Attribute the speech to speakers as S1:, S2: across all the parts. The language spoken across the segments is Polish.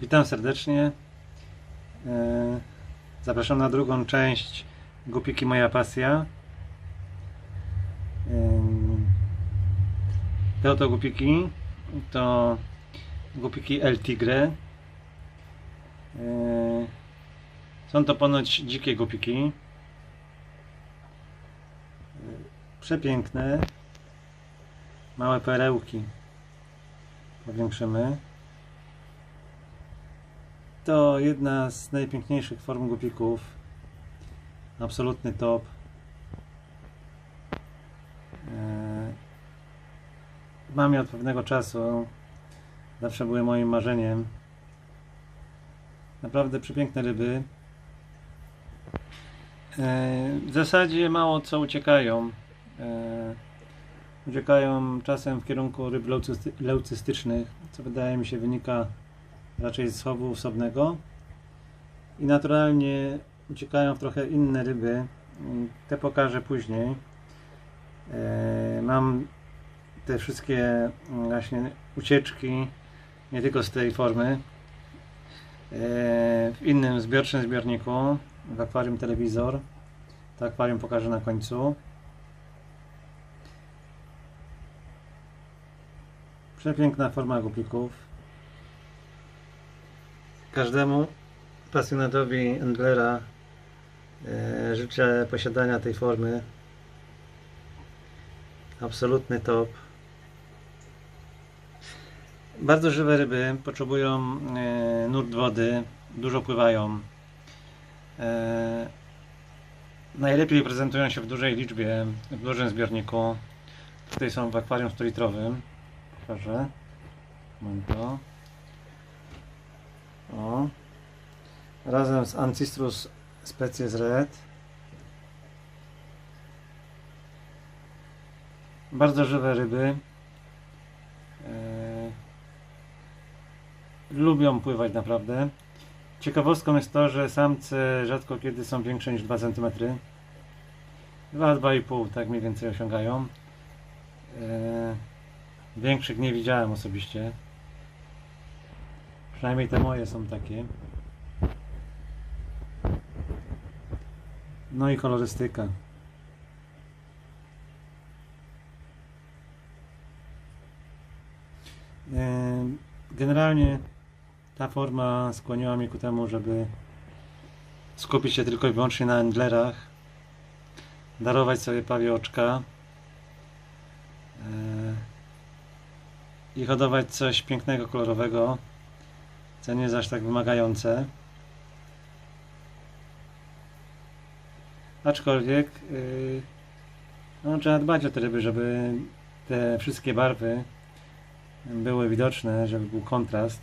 S1: Witam serdecznie. E, Zapraszam na drugą część Głupiki Moja Pasja. Ym, Te oto głupiki to głupiki El Tigre. E, Są to ponoć dzikie głupiki. E, Przepiękne. Małe perełki. Powiększymy. To jedna z najpiękniejszych form gupików. Absolutny top. Eee, Mam je od pewnego czasu. Zawsze były moim marzeniem. Naprawdę przepiękne ryby. Eee, W zasadzie mało co uciekają. Eee, Uciekają czasem w kierunku ryb leucysty- leucystycznych, co wydaje mi się wynika raczej z chowu osobnego i naturalnie uciekają w trochę inne ryby. Te pokażę później. E, Mam te wszystkie właśnie ucieczki, nie tylko z tej formy, e, w innym zbiorczym zbiorniku, w akwarium telewizor. To akwarium pokażę na końcu. Przepiękna forma gupików. Każdemu pasjonatowi Endlera e, życzę posiadania tej formy. Absolutny top. Bardzo żywe ryby, potrzebują e, nurt wody, dużo pływają. E, najlepiej prezentują się w dużej liczbie, w dużym zbiorniku. Tutaj są w akwarium 100-litrowym. Pokażę. Mam to. O. Razem z Ancistrus Species Red. Bardzo żywe ryby. E, lubią pływać naprawdę. Ciekawostką jest to, że samce rzadko kiedy są większe niż 2 cm. 2-2,5 tak mniej więcej osiągają. E, większych nie widziałem osobiście. Przynajmniej te moje są takie. No i kolorystyka. Generalnie ta forma skłoniła mnie ku temu, żeby skupić się tylko i wyłącznie na endlerach, darować sobie pawie oczka e, i hodować coś pięknego, kolorowego, co nie jest aż tak wymagające. Aczkolwiek yy, no, trzeba dbać o te ryby, żeby te wszystkie barwy były widoczne, żeby był kontrast,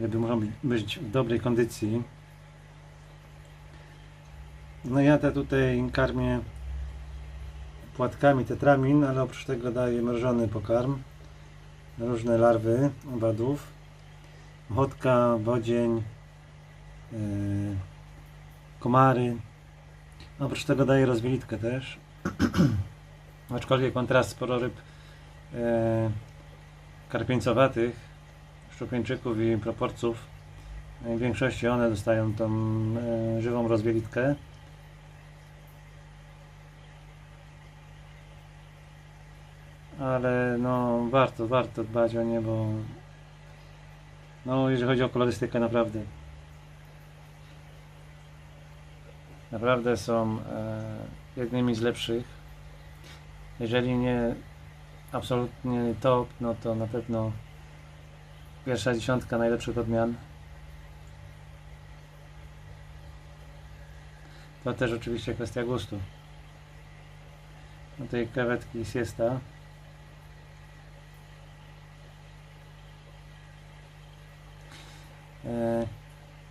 S1: żeby mogły być- być w dobrej kondycji. No ja te tutaj karmię płatkami tetramin, ale oprócz tego daję mrożony pokarm, różne larwy owadów, mchotka, bodzień, yy, komary. Oprócz tego daję rozwielitkę też. Aczkolwiek mam teraz sporo ryb e, karpieńcowatych, szczupieńczyków i proporców. W większości one dostają tą e, żywą rozwielitkę. Ale no warto, warto dbać o nie, bo no jeżeli chodzi o kolorystykę naprawdę naprawdę są e, jednymi z lepszych. Jeżeli nie absolutnie top, no to na pewno pierwsza dziesiątka najlepszych odmian. To też oczywiście kwestia gustu. No tej krewetki siesta.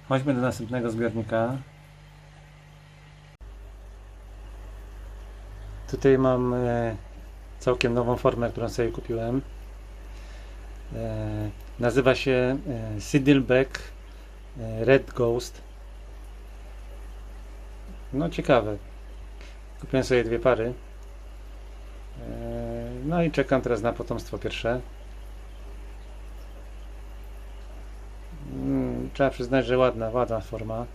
S1: Chodźmy do następnego zbiornika. Tutaj mam e, całkiem nową formę, którą sobie kupiłem. E, nazywa się e, Siddleback e, Red Ghost. No ciekawe. Kupiłem sobie dwie pary. E, no i czekam teraz na potomstwo pierwsze. Trzeba przyznać, że ładna, ładna forma.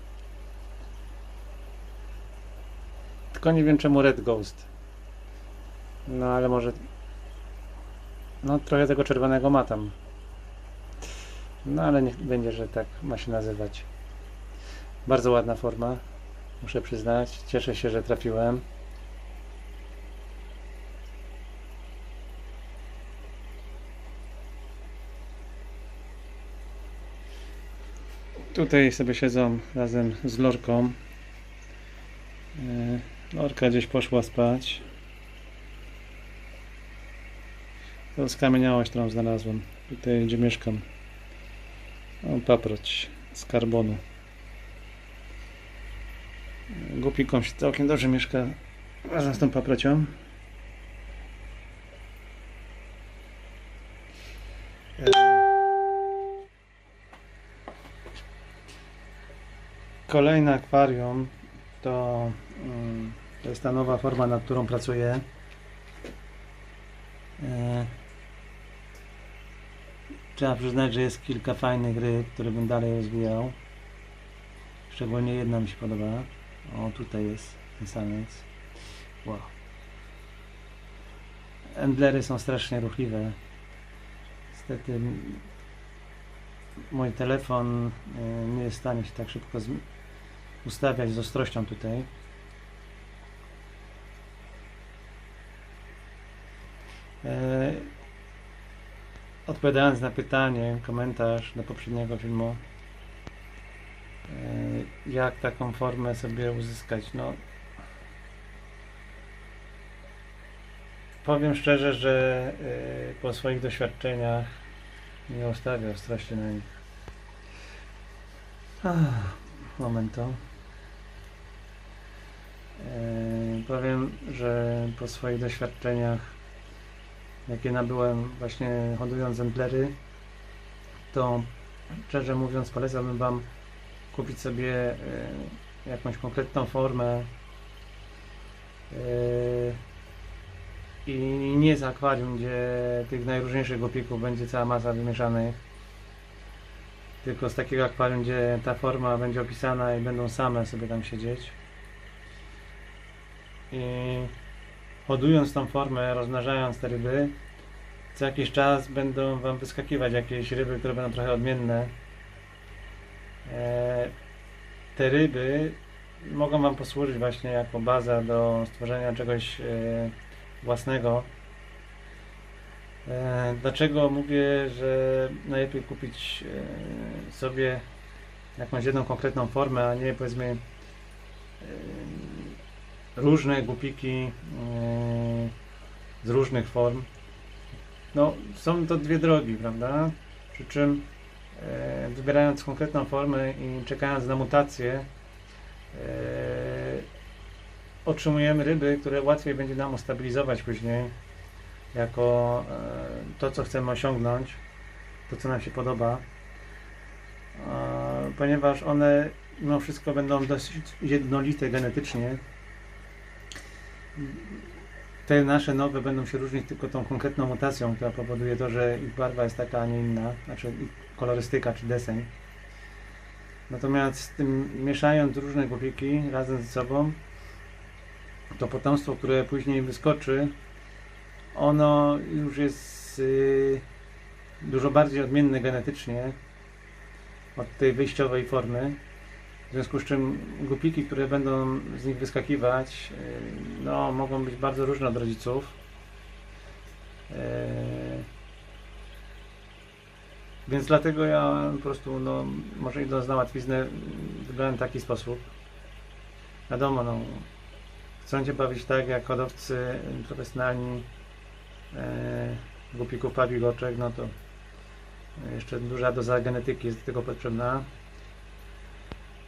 S1: Tylko nie wiem czemu Red Ghost. No ale może. No trochę tego czerwonego ma tam. No ale niech będzie, że tak ma się nazywać. Bardzo ładna forma. Muszę przyznać. Cieszę się, że trafiłem. Tutaj sobie siedzą razem z Lorką. E, Lorka gdzieś poszła spać. To skamieniałość, którą znalazłem. Tutaj, gdzie mieszkam. O, paproć z karbonu. Głupikom się całkiem dobrze mieszka razem z tą paprocią. Kolejne akwarium to, mm, to jest ta nowa forma, nad którą pracuję. E, Trzeba przyznać, że jest kilka fajnych ryb, które bym dalej rozwijał. Szczególnie jedna mi się podoba. O, tutaj jest ten samiec. Wow. Endlery są strasznie ruchliwe. Niestety mój telefon e, nie jest w stanie się tak szybko ustawiać z ostrością tutaj. E, Odpowiadając na pytanie, komentarz do poprzedniego filmu, e, jak taką formę sobie uzyskać? No, powiem szczerze, że e, po swoich doświadczeniach nie ustawię ostrości na nich. Momento. E, powiem, że po swoich doświadczeniach, jakie nabyłem właśnie hodując emplery, to szczerze mówiąc polecałbym Wam kupić sobie e, jakąś konkretną formę e, i nie z akwarium, gdzie tych najróżniejszych gopików będzie cała masa wymieszanych, tylko z takiego akwarium, gdzie ta forma będzie opisana i będą same sobie tam siedzieć. I hodując tą formę, rozmnażając te ryby, co jakiś czas będą Wam wyskakiwać jakieś ryby, które będą trochę odmienne. E, te ryby mogą Wam posłużyć właśnie jako baza do stworzenia czegoś e, własnego. E, dlaczego mówię, że najlepiej kupić sobie jakąś jedną konkretną formę, a nie powiedzmy różne głupiki e, z różnych form. No, są to dwie drogi, prawda? Przy czym e, wybierając konkretną formę i czekając na mutację, e, otrzymujemy ryby, które łatwiej będzie nam ustabilizować później jako to, co chcemy osiągnąć, to, co nam się podoba, ponieważ one mimo wszystko będą dosyć jednolite genetycznie. Te nasze nowe będą się różnić tylko tą konkretną mutacją, która powoduje to, że ich barwa jest taka, a nie inna, znaczy ich kolorystyka czy deseń. Natomiast tym, mieszając różne głupiki razem ze sobą, to potomstwo, które później wyskoczy, ono już jest y, dużo bardziej odmienne genetycznie od tej wyjściowej formy. W związku z czym głupiki, które będą z nich wyskakiwać, y, no, mogą być bardzo różne od rodziców. Y, więc dlatego ja po prostu, no, może idąc na łatwiznę, wybrałem taki sposób. Wiadomo, no, chcą Cię bawić tak, jak hodowcy profesjonalni e, głupików pawigoczek, no to jeszcze duża doza genetyki jest do tego potrzebna.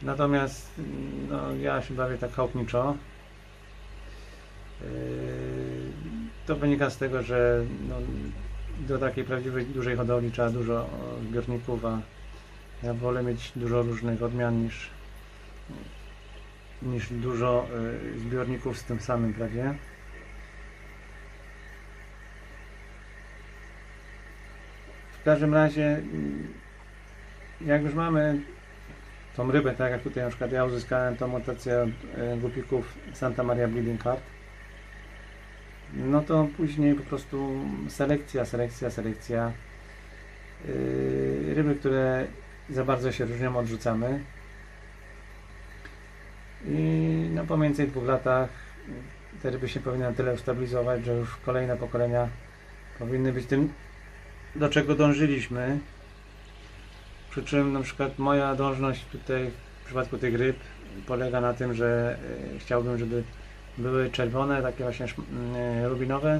S1: Natomiast no, ja się bawię tak chałupniczo. E, to wynika z tego, że no, do takiej prawdziwej dużej hodowli trzeba dużo zbiorników, a ja wolę mieć dużo różnych odmian niż, niż dużo e, zbiorników z tym samym prawie. W każdym razie, jak już mamy tą rybę, tak jak tutaj na przykład ja uzyskałem tą mutację e, głupików Santa Maria Bleeding Heart, no to później po prostu selekcja, selekcja, selekcja. Yy, ryby, które za bardzo się różnią, odrzucamy. I no, po mniej więcej dwóch latach te ryby się powinny na tyle ustabilizować, że już kolejne pokolenia powinny być tym, do czego dążyliśmy. Przy czym na przykład moja dążność tutaj w przypadku tych ryb polega na tym, że e, chciałbym, żeby były czerwone, takie właśnie e, rubinowe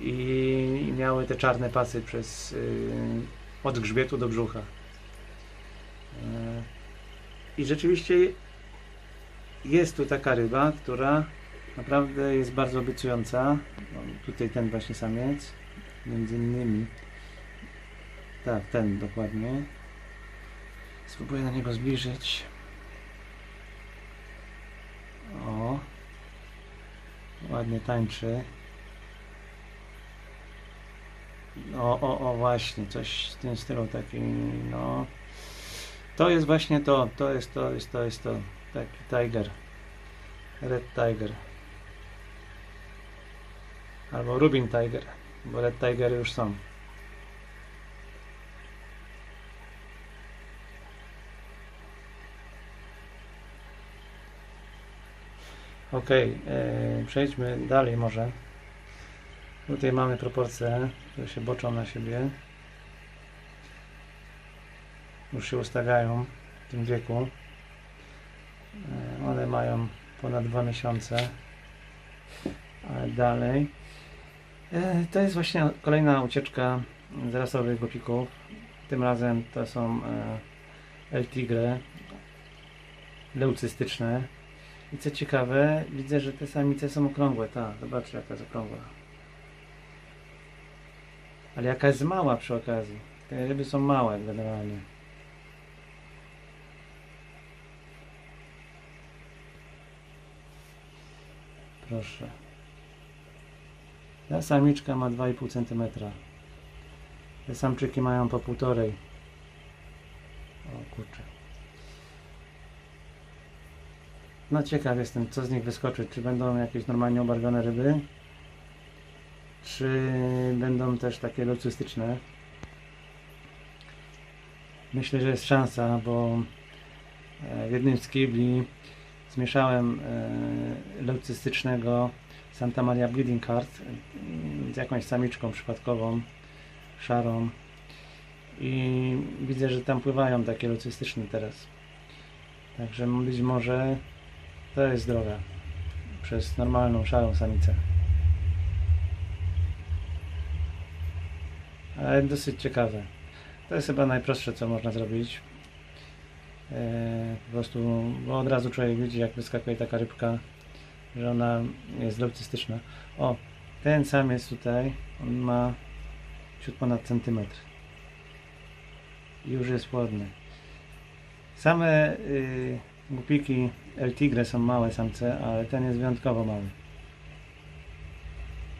S1: i miały te czarne pasy przez y, od grzbietu do brzucha. E, I rzeczywiście jest tu taka ryba, która naprawdę jest bardzo obiecująca. Tutaj ten właśnie samiec, między innymi. Tak, ten dokładnie. Spróbuję na niego zbliżyć. O. Ładnie tańczy. O, o, o, właśnie, coś w tym stylu taki, no. To jest właśnie to, to jest to, jest to, jest to. Taki tiger. Red tiger. Albo Rubin tiger, bo red tigery już są. Ok, e, przejdźmy dalej może. Tutaj mamy proporcje, które się boczą na siebie. Już się ustawiają w tym wieku. E, One mają ponad dwa miesiące. Ale dalej. E, To jest właśnie kolejna ucieczka z rasowych gopików. Tym razem to są El Tigre leucystyczne. I co ciekawe, widzę, że te samice są okrągłe. Tak, zobaczcie jaka jest okrągła. Ale jaka jest mała przy okazji. Te ryby są małe generalnie. Proszę. Ta samiczka ma 2,5 cm. Te samczyki mają po półtorej. O kurczę. No ciekaw jestem, co z nich wyskoczy. Czy będą jakieś normalnie obarwione ryby? Czy będą też takie leucystyczne? Myślę, że jest szansa, bo e, w jednym z kibli zmieszałem e, leucystycznego Santa Maria Bleeding Heart e, z jakąś samiczką przypadkową, szarą i widzę, że tam pływają takie leucystyczne teraz. Także być może to jest droga przez normalną szarą samicę. Ale dosyć ciekawe. To jest chyba najprostsze, co można zrobić. E, po prostu, bo od razu człowiek widzi, jak wyskakuje taka rybka, że ona jest leucystyczna. O, ten sam jest tutaj, on ma ciut ponad centymetr. Już jest płodny. Same y, głupiki El Tigre są małe samce, ale ten jest wyjątkowo mały.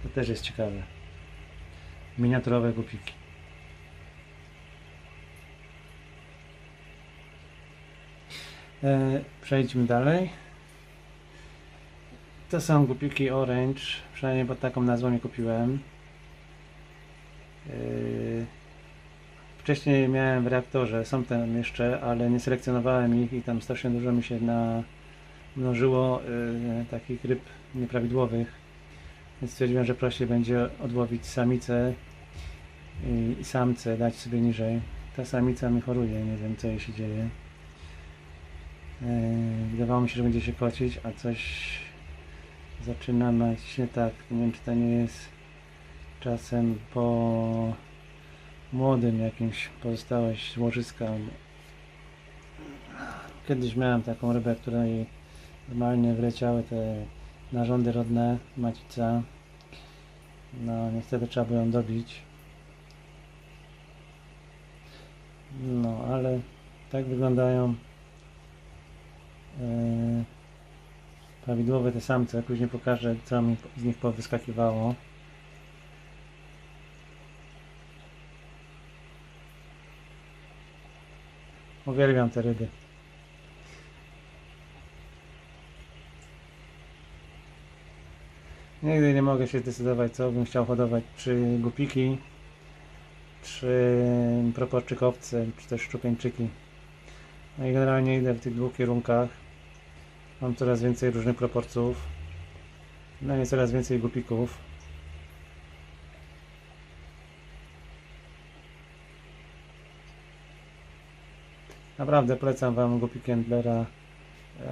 S1: To też jest ciekawe. Miniaturowe głupiki. E, przejdźmy dalej. To są głupiki Orange, przynajmniej pod taką nazwą je kupiłem. E, wcześniej miałem w reaktorze, są tam jeszcze, ale nie selekcjonowałem ich i tam strasznie dużo mi się na, mnożyło e, takich ryb nieprawidłowych. Więc stwierdziłem, że prościej będzie odłowić samicę i, i samce, dać sobie niżej. Ta samica mi choruje, nie wiem co jej się dzieje. E, Wydawało mi się, że będzie się kocić, a coś zaczyna mieć nie tak. Nie wiem, czy to nie jest czasem po młodym jakimś pozostałość z łożyska. Kiedyś miałem taką rybę, której normalnie wleciały te narządy rodne, macica. No, niestety trzeba było ją dobić. No, ale tak wyglądają e, prawidłowe te samce. Później pokażę, co mi z nich powyskakiwało. Uwielbiam te ryby. Nigdy nie mogę się zdecydować, co bym chciał hodować, czy gupiki, czy proporczykowce, czy też szczupieńczyki. No i generalnie idę w tych dwóch kierunkach. Mam coraz więcej różnych proporcjów. No i coraz więcej gupików. Naprawdę polecam Wam gupiki Endlera. E,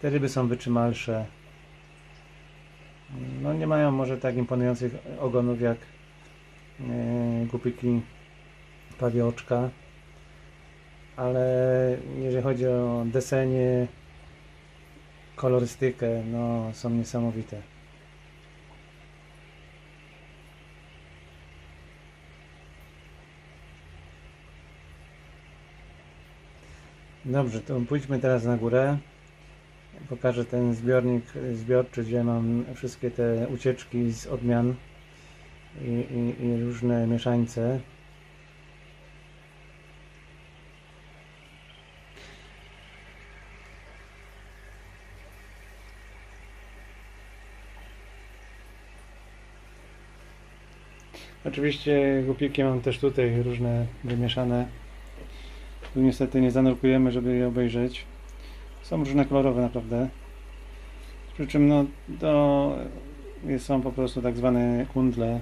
S1: Te ryby są wytrzymalsze. No nie mają może tak imponujących ogonów jak e, gupiki pawioczka, ale jeżeli chodzi o desenie, kolorystykę, no są niesamowite. Dobrze, to pójdźmy teraz na górę. Pokażę ten zbiornik zbiorczy, gdzie mam wszystkie te ucieczki z odmian i, i, i różne mieszańce. Oczywiście głupiki mam też tutaj różne wymieszane. Tu niestety nie zanurkujemy, żeby je obejrzeć. Są różne kolorowe naprawdę. Przy czym no, to są po prostu tak zwane kundle.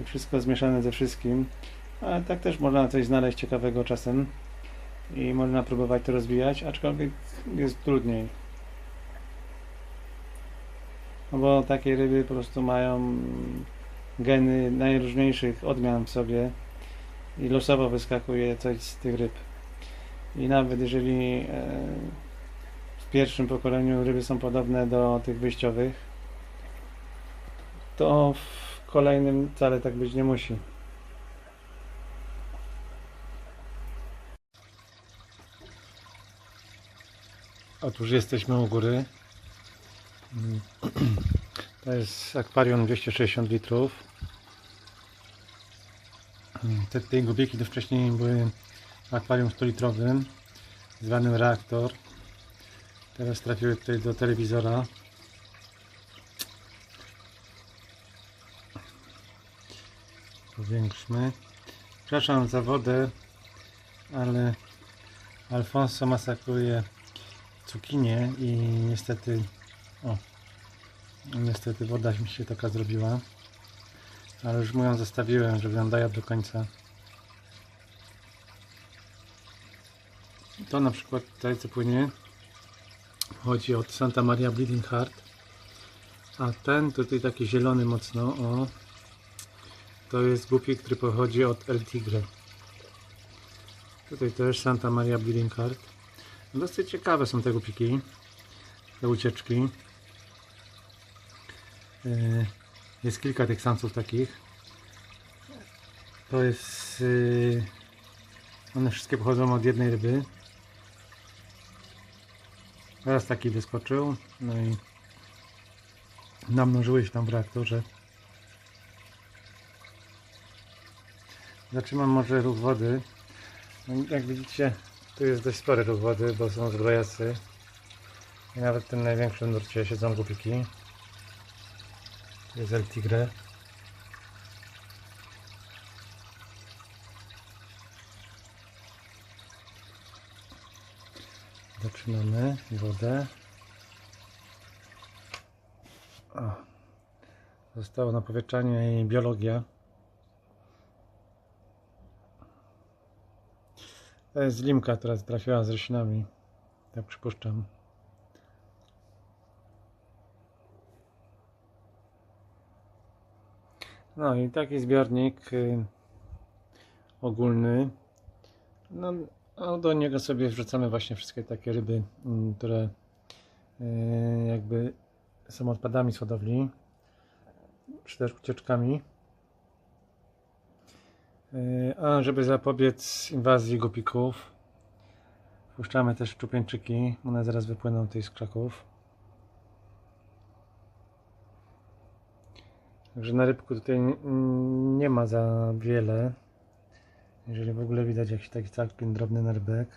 S1: Y, Wszystko zmieszane ze wszystkim. Ale tak też można coś znaleźć ciekawego czasem. I można próbować to rozwijać, aczkolwiek jest trudniej. No bo takie ryby po prostu mają geny najróżniejszych odmian w sobie i losowo wyskakuje coś z tych ryb. I nawet jeżeli e, w pierwszym pokoleniu ryby są podobne do tych wyjściowych, to w kolejnym wcale tak być nie musi. Otóż jesteśmy u góry. To jest akwarium 260 litrów. Te, te to wcześniej były akwarium 100-litrowym zwanym reaktor. Teraz trafiły tutaj do telewizora. Powiększmy. Przepraszam za wodę, ale Alfonso masakruje cukinię i niestety o, niestety woda mi się taka zrobiła. Ale już mu ją zostawiłem, żeby ją dała do końca. To na przykład tutaj co płynie pochodzi od Santa Maria Bleeding Heart. A ten tutaj taki zielony mocno, o to jest gupik, który pochodzi od El Tigre. Tutaj też Santa Maria Bleeding Heart. Dosyć ciekawe są te gupiki, te ucieczki. Yy, Jest kilka tych samców takich. To jest. yy, One wszystkie pochodzą od jednej ryby. Teraz taki wyskoczył. No i namnożyły się tam w reaktorze. Zatrzymam może ruch wody. No, jak widzicie, tu jest dość spory ruch wody, bo są zbrojacy. I nawet w tym największym nurcie siedzą gupiki. Jest El Tigre. Zaczynamy wodę. O. Zostało napowietrzanie i biologia. To jest limka, która trafiła z roślinami. Tak przypuszczam. No i taki zbiornik y, ogólny. No, a do niego sobie wrzucamy właśnie wszystkie takie ryby, mm, które y, jakby są odpadami z hodowli, czy też ucieczkami. Y, A żeby zapobiec inwazji gupików, puszczamy też szczupieńczyki. One zaraz wypłyną tutaj z krzaków. Także na rybku tutaj nie ma za wiele. Jeżeli w ogóle widać jakiś taki całkiem drobny nerwek.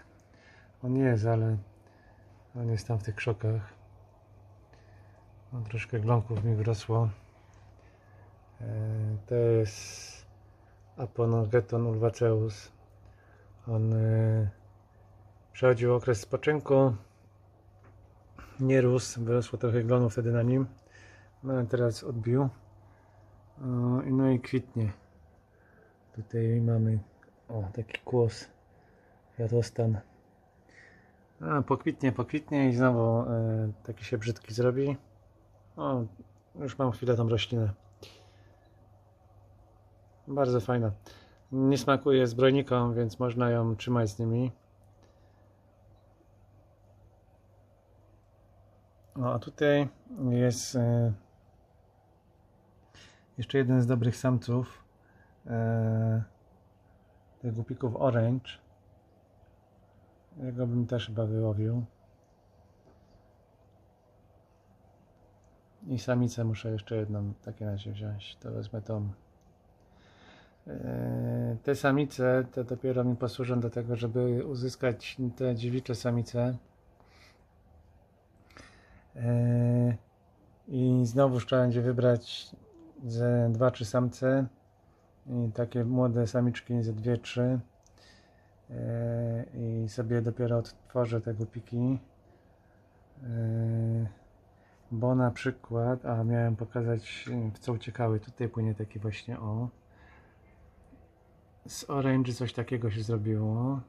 S1: On jest, ale on jest tam w tych krzokach. Troszkę glonków mi wyrosło. E, To jest Aponogeton ulvaceus. On e, przechodził okres spoczynku. Nie rósł, wyrosło trochę glonów wtedy na nim. No ale teraz odbił. No i kwitnie. Tutaj mamy o, taki kłos, kwiatostan. A, pokwitnie, pokwitnie i znowu e, taki się brzydki zrobi. O, już mam chwilę tą roślinę. Bardzo fajna. Nie smakuje zbrojnikom, więc można ją trzymać z nimi. O, a tutaj jest e, jeszcze jeden z dobrych samców. E, tych głupików orange. Jego bym też chyba wyłowił. I samicę muszę jeszcze jedną w takim wziąć. To wezmę tą. E, Te samice to dopiero mi posłużą do tego, żeby uzyskać te dziewicze samice. E, I znowu trzeba będzie wybrać ze dwa, trzy samce. I takie młode samiczki ze dwie, trzy. E, I sobie dopiero odtworzę te głupiki. E, Bo na przykład, a miałem pokazać e, w co uciekały. Tutaj płynie taki właśnie o. Z orange coś takiego się zrobiło.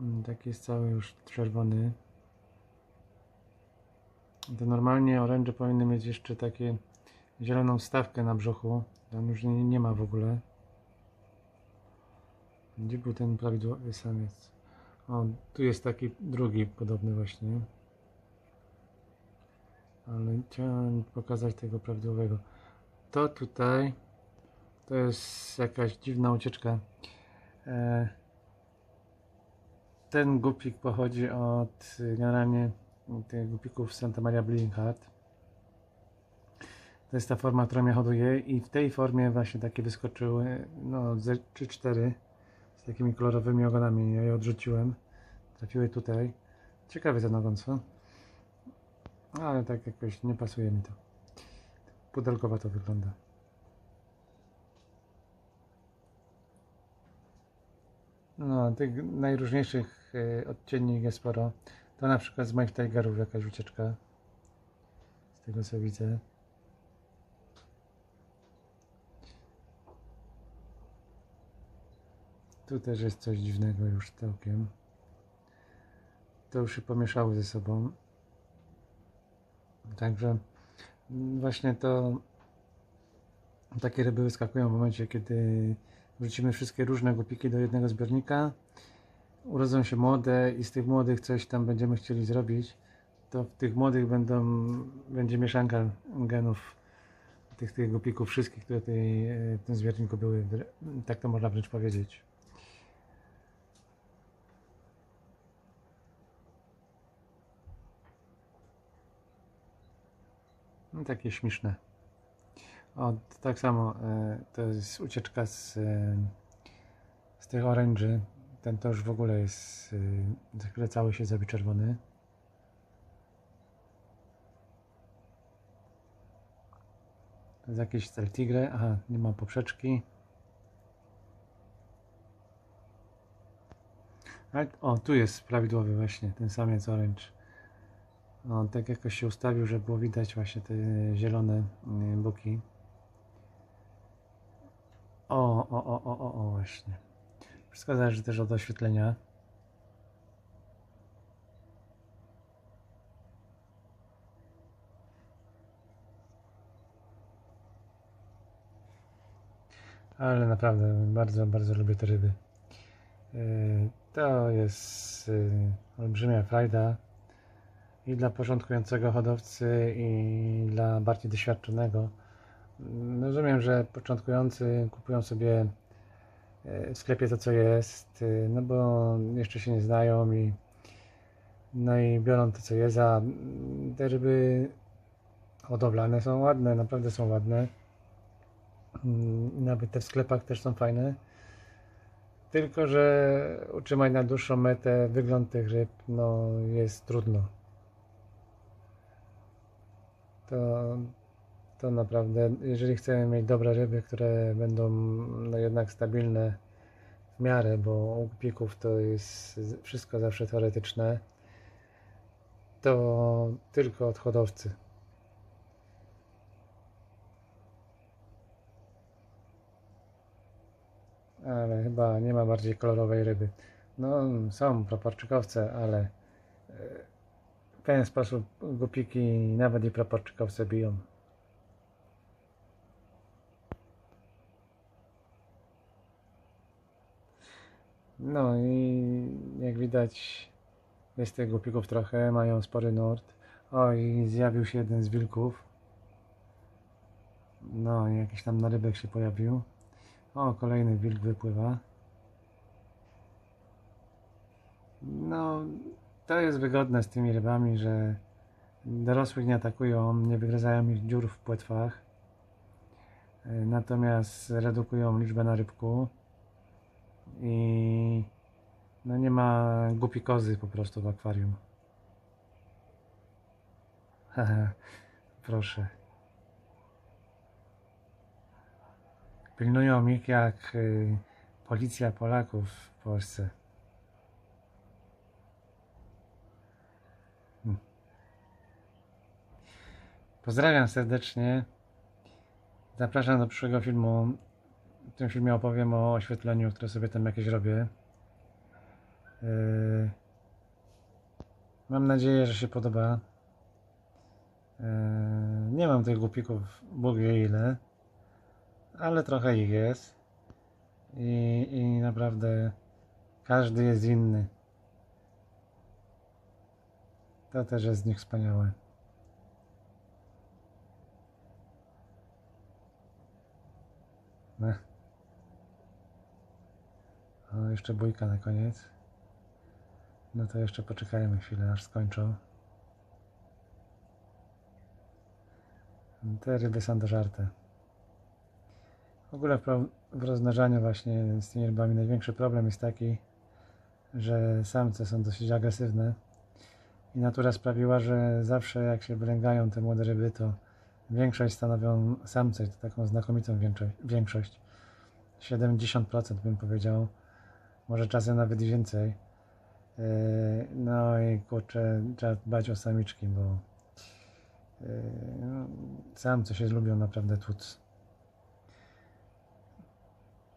S1: Mm, Taki jest cały już czerwony. To normalnie orange powinny mieć jeszcze takie zieloną wstawkę na brzuchu. Tam już nie, nie ma w ogóle. Gdzie był ten prawidłowy samiec? O, tu jest taki drugi podobny właśnie. Ale chciałem pokazać tego prawidłowego. To tutaj to jest jakaś dziwna ucieczka. E, ten głupik pochodzi od generalnie tych głupików Santa Maria Bleeding Heart. To jest ta forma, która mnie hoduje i w tej formie właśnie takie wyskoczyły, no ze 3-4 z takimi kolorowymi ogonami. Ja je odrzuciłem. Trafiły tutaj. Ciekawy ten ogon, co? Ale tak jakoś nie pasuje mi to. Pudelkowa to wygląda. No, tych najróżniejszych e, odcieni jest sporo. To na przykład z moich Tigerów jakaś ucieczka. Z tego co widzę. Tu też jest coś dziwnego już całkiem. To już się pomieszały ze sobą. Także właśnie to takie ryby wyskakują w momencie, kiedy wrzucimy wszystkie różne głupiki do jednego zbiornika. Urodzą się młode i z tych młodych coś tam będziemy chcieli zrobić. To w tych młodych będą, będzie mieszanka genów tych, tych głupików wszystkich, które tutaj e, w tym zbiorniku były. Tak to można wręcz powiedzieć. No, takie śmieszne. O, tak samo e, to jest ucieczka z, e, z tych oręży. Ten to już w ogóle jest e, za chwilę cały się zrobi czerwony. To jest jakiś cel tigre. Aha, nie ma poprzeczki. O, tu jest prawidłowy właśnie, ten samiec orange. On tak jakoś się ustawił, że było widać właśnie te zielone y, boki. O, o, o, o, o, o, właśnie. Wszystko zależy też od oświetlenia. Ale naprawdę bardzo, bardzo lubię te ryby. Y, To jest y, olbrzymia frajda i dla początkującego hodowcy, i dla bardziej doświadczonego. Mm, Rozumiem, że początkujący kupują sobie e, w sklepie to, co jest, e, no bo jeszcze się nie znają i no i biorą to, co jest, a mm, te ryby hodowlane są ładne, naprawdę są ładne. Mm, Nawet te w sklepach też są fajne. Tylko, że utrzymać na dłuższą metę wygląd tych ryb no, jest trudno. To, to naprawdę, jeżeli chcemy mieć dobre ryby, które będą no jednak stabilne w miarę, bo u gupików to jest wszystko zawsze teoretyczne, to tylko od hodowcy. Ale chyba nie ma bardziej kolorowej ryby. No, są proporczykowce, ale e, w pewien sposób gupiki nawet i proporczykowce biją. No i jak widać jest tych głupików trochę, mają spory nurt. O i zjawił się jeden z wilków. No i jakiś tam narybek się pojawił. O, kolejny wilk wypływa. No, to jest wygodne z tymi rybami, że dorosłych nie atakują, nie wygryzają ich dziur w płetwach. Y, Natomiast redukują liczbę na rybku. I no nie ma głupi kozy po prostu w akwarium. Proszę. Pilnują ich jak y, policja Polaków w Polsce. Pozdrawiam serdecznie. Zapraszam do przyszłego filmu. W tym filmie opowiem o oświetleniu, które sobie tam jakieś robię. Yy, Mam nadzieję, że się podoba. Yy, Nie mam tych głupików, Bóg wie ile, ale trochę ich jest. I, I naprawdę każdy jest inny. To też jest z nich wspaniałe. Jeszcze bójka na koniec. No to jeszcze poczekajmy chwilę, aż skończą. Te ryby są dożarte. W ogóle w rozmnażaniu właśnie z tymi rybami największy problem jest taki, że samce są dosyć agresywne i natura sprawiła, że zawsze jak się wylęgają te młode ryby, to większość stanowią samce, to taką znakomitą większość. większość. 70% bym powiedział, może czasem nawet więcej. Yy, No i kurczę, trzeba dbać o samiczki, bo yy, samce się lubią naprawdę tłuc.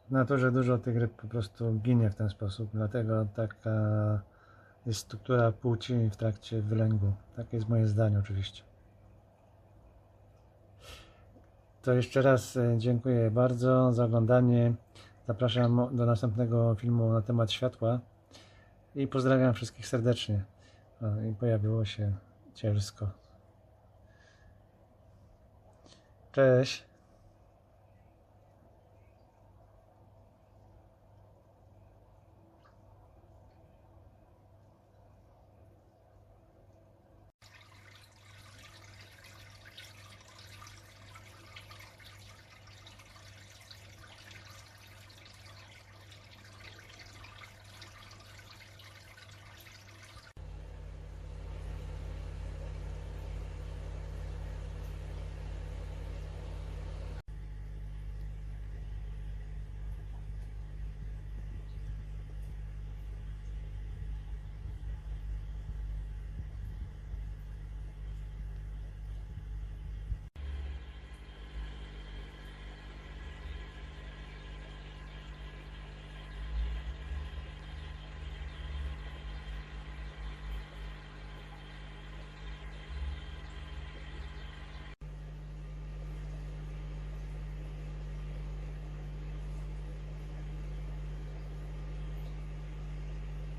S1: W naturze dużo tych ryb po prostu ginie w ten sposób, dlatego taka jest struktura płci w trakcie wylęgu. Takie jest moje zdanie oczywiście. To jeszcze raz e, dziękuję bardzo za oglądanie. Zapraszam do następnego filmu na temat światła i pozdrawiam wszystkich serdecznie. I pojawiło się cielsko. Cześć.